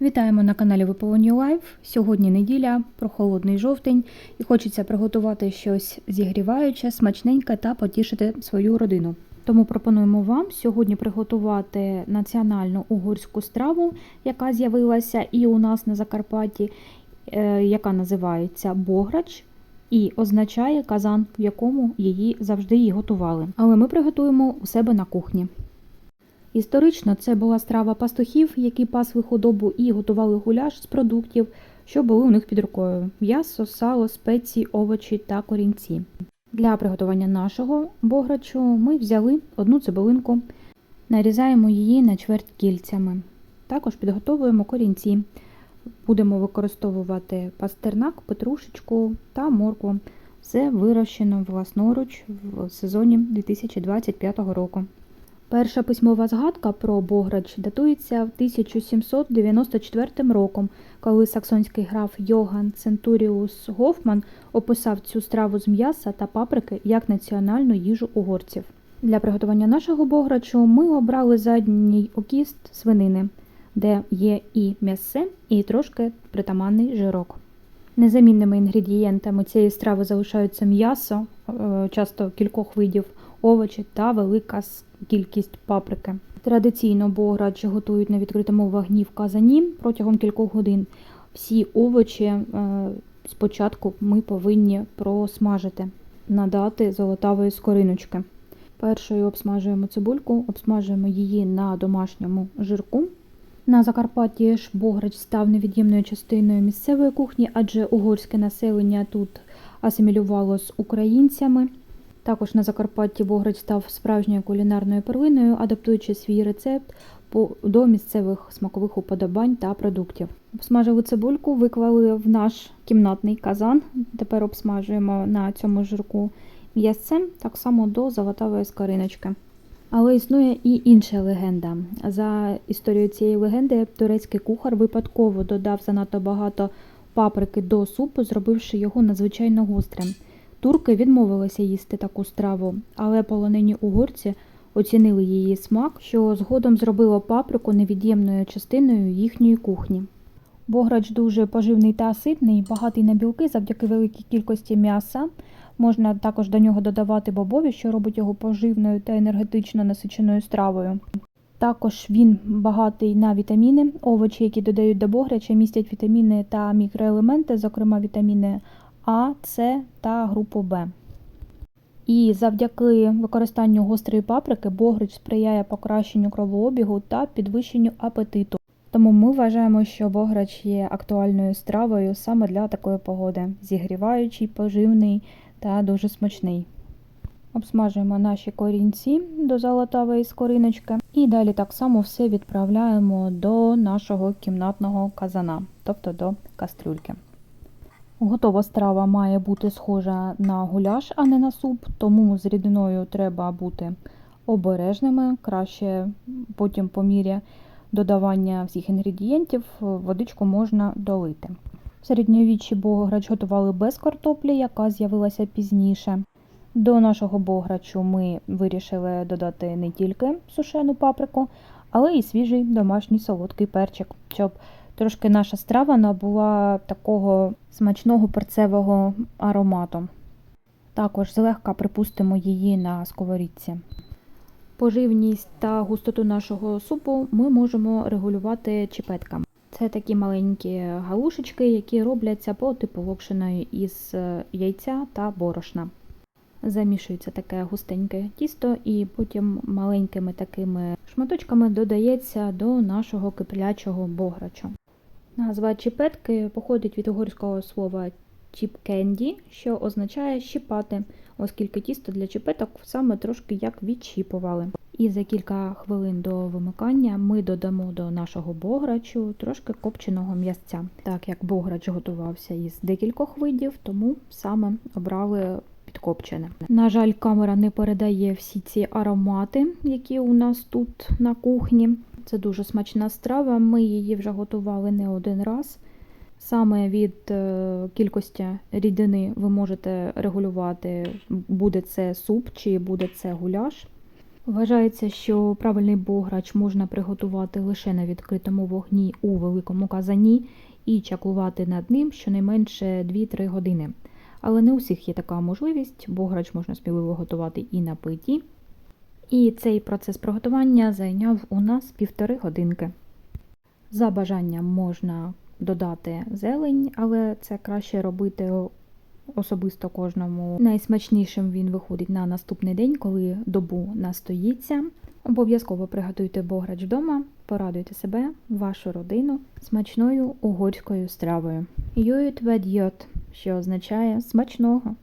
Вітаємо на каналі Виповнюю Лайф. Сьогодні неділя, прохолодний жовтень, і хочеться приготувати щось зігріваюче, смачненьке та потішити свою родину. Тому пропонуємо вам сьогодні приготувати національну угорську страву, яка з'явилася і у нас на Закарпатті, е, яка називається бограч. І означає казан, в якому її завжди її готували. Але ми приготуємо у себе на кухні. Історично це була страва пастухів, які пасли худобу і готували гуляш з продуктів, що були у них під рукою: м'ясо, сало, спеції, овочі та корінці. Для приготування нашого бограчу ми взяли одну цибулинку, нарізаємо її на чверть кільцями. Також підготовуємо корінці. Будемо використовувати пастернак, петрушечку та моркву. Все вирощено власноруч в сезоні 2025 року. Перша письмова згадка про Бограч датується 1794 роком, коли саксонський граф Йоган Центуріус Гофман описав цю страву з м'яса та паприки як національну їжу угорців. Для приготування нашого бограчу ми обрали задній окіст свинини, де є і м'ясе, і трошки притаманний жирок. Незамінними інгредієнтами цієї страви залишаються м'ясо, е, часто кількох видів, овочі та велика кількість паприки. Традиційно бограч готують на відкритому вогні в казані протягом кількох годин. Всі овочі е, спочатку ми повинні просмажити, надати золотавої скориночки. Першою обсмажуємо цибульку, обсмажуємо її на домашньому жирку. На Закарпатті ж Бограч став невід'ємною частиною місцевої кухні, адже угорське населення тут асимілювало з українцями. Також на Закарпатті Бограч став справжньою кулінарною перлиною, адаптуючи свій рецепт до місцевих смакових уподобань та продуктів. Обсмажили цибульку, виклали в наш кімнатний казан. Тепер обсмажуємо на цьому жирку м'ясцем, так само до золотавої скориночки. Але існує і інша легенда. За історією цієї легенди, турецький кухар випадково додав занадто багато паприки до супу, зробивши його надзвичайно гострим. Турки відмовилися їсти таку страву, але полонені угорці оцінили її смак, що згодом зробило паприку невід'ємною частиною їхньої кухні. Бограч дуже поживний та ситний, багатий на білки завдяки великій кількості м'яса. Можна також до нього додавати бобові, що робить його поживною та енергетично насиченою стравою. Також він багатий на вітаміни. Овочі, які додають до бограча, містять вітаміни та мікроелементи, зокрема вітаміни А, С та групу Б. І завдяки використанню гострої паприки бограч сприяє покращенню кровообігу та підвищенню апетиту. Тому ми вважаємо, що бограч є актуальною стравою саме для такої погоди, зігріваючий, поживний та дуже смачний. Обсмажуємо наші корінці до золотавої скориночки і далі так само все відправляємо до нашого кімнатного казана, тобто до кастрюльки. Готова страва має бути схожа на гуляш, а не на суп, тому з рідиною треба бути обережними. Краще потім по мірі додавання всіх інгредієнтів водичку можна долити. В середньовіччі бограч готували без картоплі, яка з'явилася пізніше. До нашого бограчу ми вирішили додати не тільки сушену паприку, але й свіжий домашній солодкий перчик, щоб трошки наша страва набула такого смачного перцевого аромату. Також злегка припустимо її на сковорідці. Поживність та густоту нашого супу ми можемо регулювати чіпетками. Це такі маленькі галушечки, які робляться по типу локшиної із е, яйця та борошна. Замішується таке густеньке тісто, і потім маленькими такими шматочками додається до нашого киплячого бограчу. Назва чіпетки походить від угорського слова чіпкенді, що означає щіпати, оскільки тісто для чіпеток саме трошки як відщіпували. І за кілька хвилин до вимикання ми додамо до нашого бограчу трошки копченого м'ясця. Так як бограч готувався із декількох видів, тому саме обрали підкопчене. На жаль, камера не передає всі ці аромати, які у нас тут на кухні. Це дуже смачна страва. Ми її вже готували не один раз. Саме від е, кількості рідини ви можете регулювати, буде це суп чи буде це гуляш. Вважається, що правильний бограч можна приготувати лише на відкритому вогні у великому казані і чаклувати над ним щонайменше 2-3 години. Але не у всіх є така можливість, бограч можна сміливо готувати і на плиті. І цей процес приготування зайняв у нас півтори годинки. За бажанням можна додати зелень, але це краще робити особисто кожному. Найсмачнішим він виходить на наступний день, коли добу настоїться. Обов'язково приготуйте бограч вдома, порадуйте себе, вашу родину смачною угорською стравою. Юють що означає смачного.